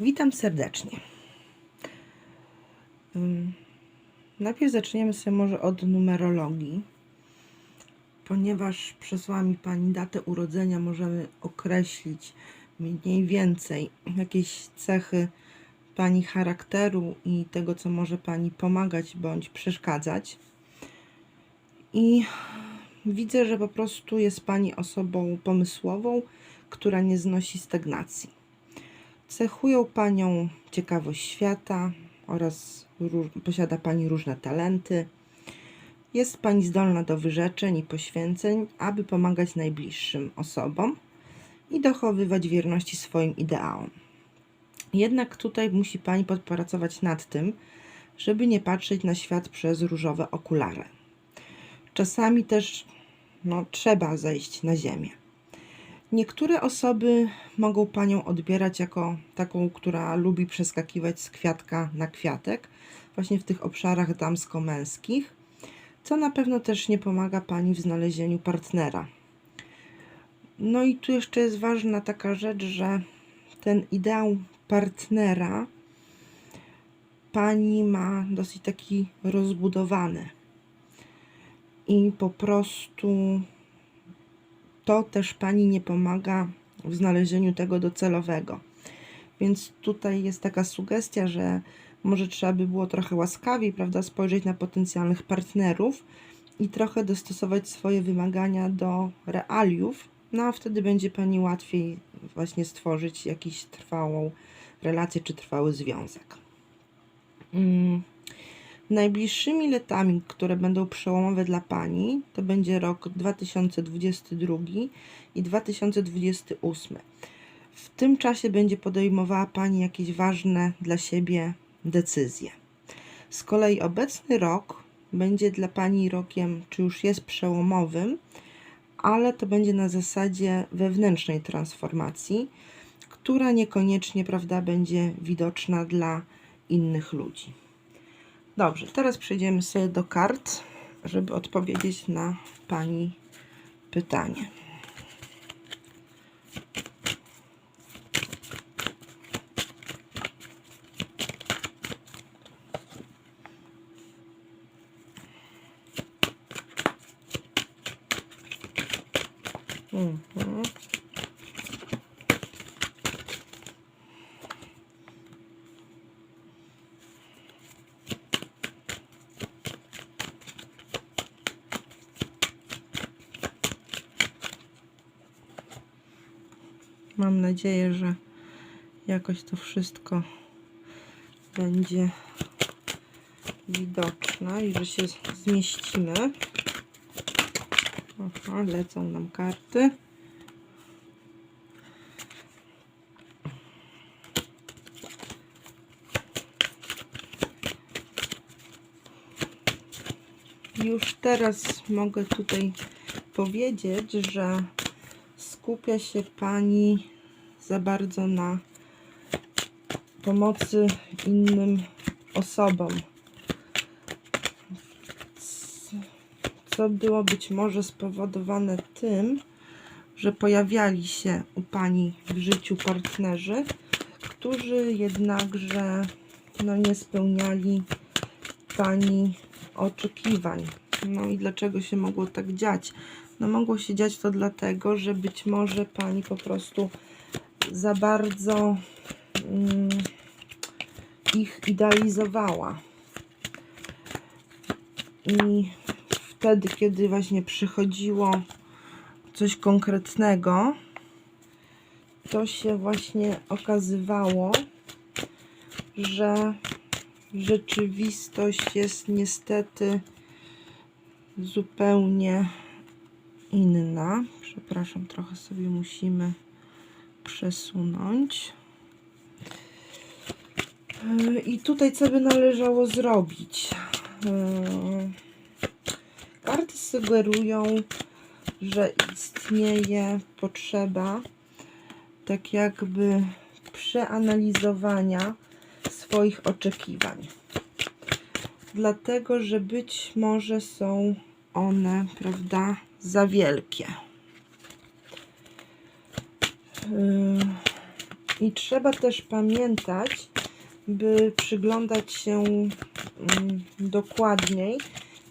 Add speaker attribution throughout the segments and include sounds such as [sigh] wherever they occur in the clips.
Speaker 1: Witam serdecznie. Najpierw zaczniemy sobie może od numerologii, ponieważ przesłała mi Pani datę urodzenia, możemy określić mniej więcej jakieś cechy Pani charakteru i tego, co może Pani pomagać bądź przeszkadzać. I widzę, że po prostu jest Pani osobą pomysłową, która nie znosi stagnacji. Cechują Panią ciekawość świata oraz posiada Pani różne talenty. Jest Pani zdolna do wyrzeczeń i poświęceń, aby pomagać najbliższym osobom i dochowywać wierności swoim ideałom. Jednak tutaj musi Pani podpracować nad tym, żeby nie patrzeć na świat przez różowe okulary. Czasami też no, trzeba zejść na ziemię. Niektóre osoby mogą panią odbierać jako taką, która lubi przeskakiwać z kwiatka na kwiatek, właśnie w tych obszarach damsko-męskich, co na pewno też nie pomaga pani w znalezieniu partnera. No i tu jeszcze jest ważna taka rzecz, że ten ideał partnera pani ma dosyć taki rozbudowany. I po prostu to też pani nie pomaga w znalezieniu tego docelowego. Więc tutaj jest taka sugestia, że może trzeba by było trochę łaskawiej, prawda, spojrzeć na potencjalnych partnerów i trochę dostosować swoje wymagania do realiów, no a wtedy będzie pani łatwiej właśnie stworzyć jakiś trwałą relację czy trwały związek. Mm. Najbliższymi latami, które będą przełomowe dla Pani, to będzie rok 2022 i 2028. W tym czasie będzie podejmowała Pani jakieś ważne dla siebie decyzje. Z kolei obecny rok będzie dla Pani rokiem, czy już jest przełomowym, ale to będzie na zasadzie wewnętrznej transformacji, która niekoniecznie, prawda, będzie widoczna dla innych ludzi. Dobrze, teraz przejdziemy sobie do kart, żeby odpowiedzieć na Pani pytanie. Mhm. Mam nadzieję, że jakoś to wszystko będzie widoczne i że się zmieścimy. Aha, lecą nam karty. Już teraz mogę tutaj powiedzieć, że skupia się Pani za bardzo na pomocy innym osobom. Co było być może spowodowane tym, że pojawiali się u Pani w życiu partnerzy, którzy jednakże no, nie spełniali Pani oczekiwań. No i dlaczego się mogło tak dziać? No mogło się dziać to dlatego, że być może pani po prostu za bardzo mm, ich idealizowała. I wtedy, kiedy właśnie przychodziło coś konkretnego, to się właśnie okazywało, że rzeczywistość jest niestety zupełnie inna. Przepraszam, trochę sobie musimy przesunąć. Yy, I tutaj co by należało zrobić? Yy, Karty sugerują, że istnieje potrzeba tak jakby przeanalizowania swoich oczekiwań. Dlatego, że być może są one, prawda, za wielkie. Yy, I trzeba też pamiętać, by przyglądać się mm, dokładniej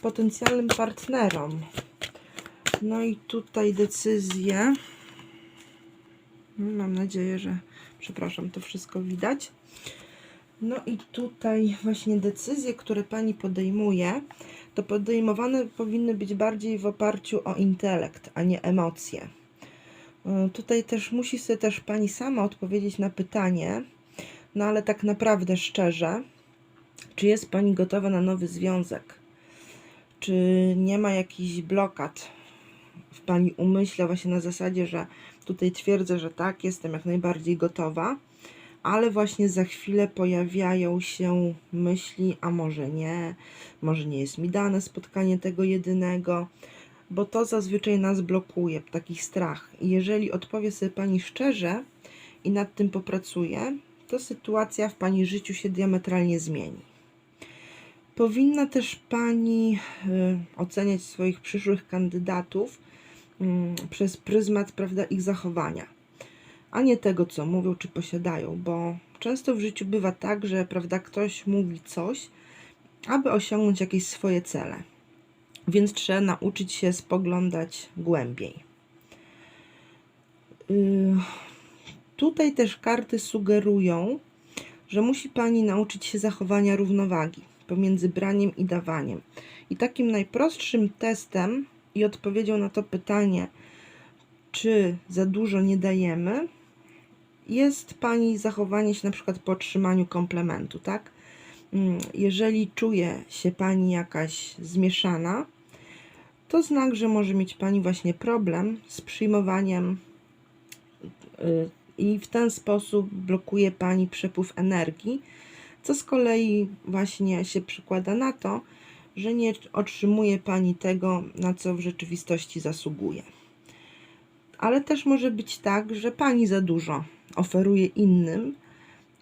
Speaker 1: potencjalnym partnerom. No i tutaj decyzje. Mam nadzieję, że, przepraszam, to wszystko widać. No i tutaj właśnie decyzje, które pani podejmuje, to podejmowane powinny być bardziej w oparciu o intelekt, a nie emocje. Y, Tutaj też musi sobie też pani sama odpowiedzieć na pytanie, no ale tak naprawdę szczerze, czy jest pani gotowa na nowy związek? Czy nie ma jakichś blokad w pani umyśle, właśnie na zasadzie, że tutaj twierdzę, że tak, jestem jak najbardziej gotowa, ale właśnie za chwilę pojawiają się myśli, a może nie, może nie jest mi dane spotkanie tego jedynego, bo to zazwyczaj nas blokuje, taki strach. Jeżeli odpowie sobie pani szczerze i nad tym popracuje, to sytuacja w pani życiu się diametralnie zmieni. Powinna też pani y, oceniać swoich przyszłych kandydatów mm, przez pryzmat prawda, ich zachowania, a nie tego, co mówią czy posiadają, bo często w życiu bywa tak, że prawda, ktoś mówi coś, aby osiągnąć jakieś swoje cele. Więc trzeba nauczyć się spoglądać głębiej. Y, Tutaj też karty sugerują, że musi Pani nauczyć się zachowania równowagi pomiędzy braniem i dawaniem. I takim najprostszym testem i odpowiedzią na to pytanie, czy za dużo nie dajemy, jest Pani zachowanie się na przykład po otrzymaniu komplementu, tak? Mm, Jeżeli czuje się Pani jakaś zmieszana, to znak, że może mieć Pani właśnie problem z przyjmowaniem y, i w ten sposób blokuje Pani przepływ energii, co z kolei właśnie się przekłada na to, że nie otrzymuje Pani tego, na co w rzeczywistości zasługuje. Ale też może być tak, że Pani za dużo oferuje innym,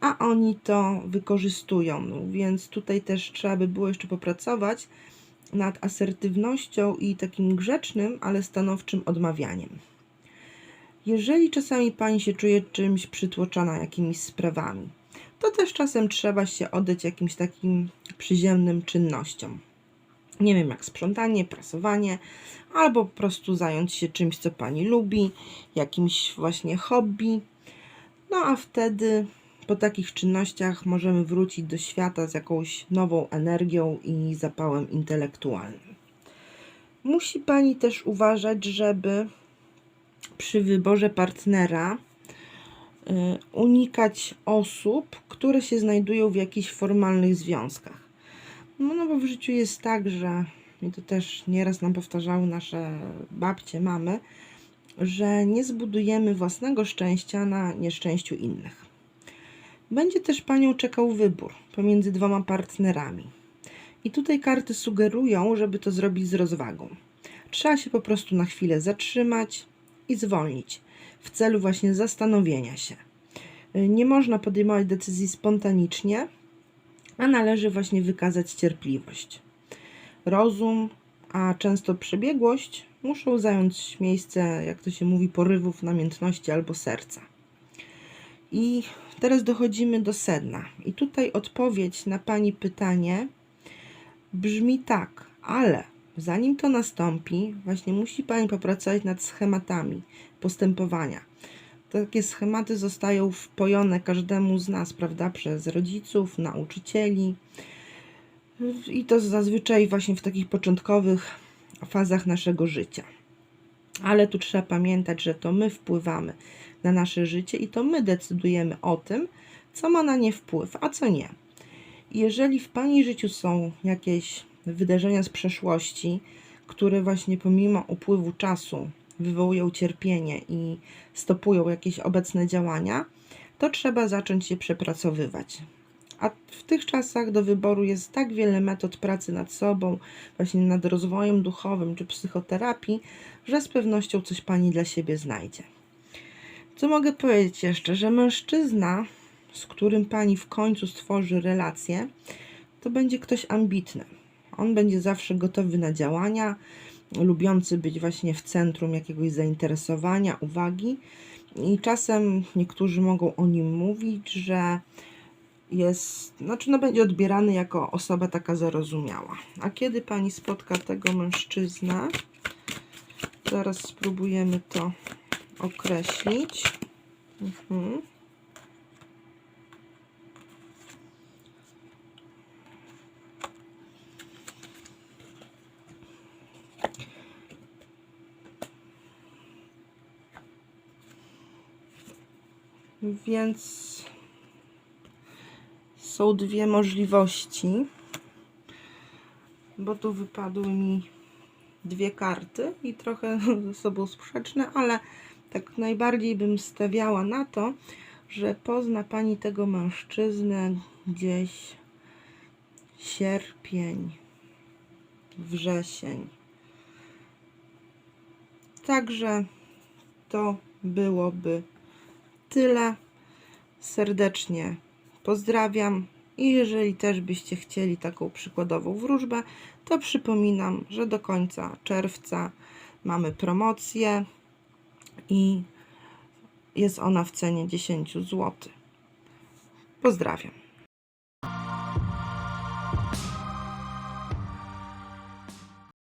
Speaker 1: a oni to wykorzystują. No, więc tutaj też trzeba by było jeszcze popracować nad asertywnością i takim grzecznym, ale stanowczym odmawianiem. Jeżeli czasami pani się czuje czymś przytłoczona jakimiś sprawami, to też czasem trzeba się oddać jakimś takim przyziemnym czynnościom. Nie wiem, jak sprzątanie, prasowanie, albo po prostu zająć się czymś, co pani lubi, jakimś właśnie hobby. No a wtedy po takich czynnościach możemy wrócić do świata z jakąś nową energią i zapałem intelektualnym. Musi pani też uważać, żeby przy wyborze partnera y, unikać osób, które się znajdują w jakichś formalnych związkach. No, no bo w życiu jest tak, że i to też nieraz nam powtarzały nasze babcie, mamy, że nie zbudujemy własnego szczęścia na nieszczęściu innych. Będzie też panią czekał wybór pomiędzy dwoma partnerami. I tutaj karty sugerują, żeby to zrobić z rozwagą. Trzeba się po prostu na chwilę zatrzymać i zwolnić w celu właśnie zastanowienia się. Nie można podejmować decyzji spontanicznie, a należy właśnie wykazać cierpliwość. Rozum, a często przebiegłość muszą zająć miejsce, jak to się mówi, porywów, namiętności albo serca. I teraz dochodzimy do sedna. I tutaj odpowiedź na Pani pytanie brzmi tak, ale zanim to nastąpi, właśnie musi Pani popracować nad schematami postępowania. Takie schematy zostają wpojone każdemu z nas, prawda, przez rodziców, nauczycieli. I to zazwyczaj właśnie w takich początkowych fazach naszego życia. Ale tu trzeba pamiętać, że to my wpływamy na nasze życie i to my decydujemy o tym, co ma na nie wpływ, a co nie. Jeżeli w Pani życiu są jakieś wydarzenia z przeszłości, które właśnie pomimo upływu czasu wywołują cierpienie i stopują jakieś obecne działania, to trzeba zacząć je przepracowywać. A w tych czasach do wyboru jest tak wiele metod pracy nad sobą, właśnie nad rozwojem duchowym czy psychoterapii, że z pewnością coś Pani dla siebie znajdzie. Co mogę powiedzieć jeszcze, że mężczyzna, z którym Pani w końcu stworzy relację, to będzie ktoś ambitny. On będzie zawsze gotowy na działania, lubiący być właśnie w centrum jakiegoś zainteresowania, uwagi I czasem niektórzy mogą o nim mówić, że jest, znaczy no będzie odbierany jako osoba taka zarozumiała. A kiedy pani spotka tego mężczyznę, zaraz spróbujemy to określić. Mhm. Więc są dwie możliwości, bo tu wypadły mi dwie karty i trochę [laughs] ze sobą sprzeczne, ale tak najbardziej bym stawiała na to, że pozna Pani tego mężczyznę gdzieś sierpień, wrzesień. Także to byłoby tyle. Serdecznie pozdrawiam. I jeżeli też byście chcieli taką przykładową wróżbę, to przypominam, że do końca czerwca mamy promocję i jest ona w cenie 10 zł. Pozdrawiam.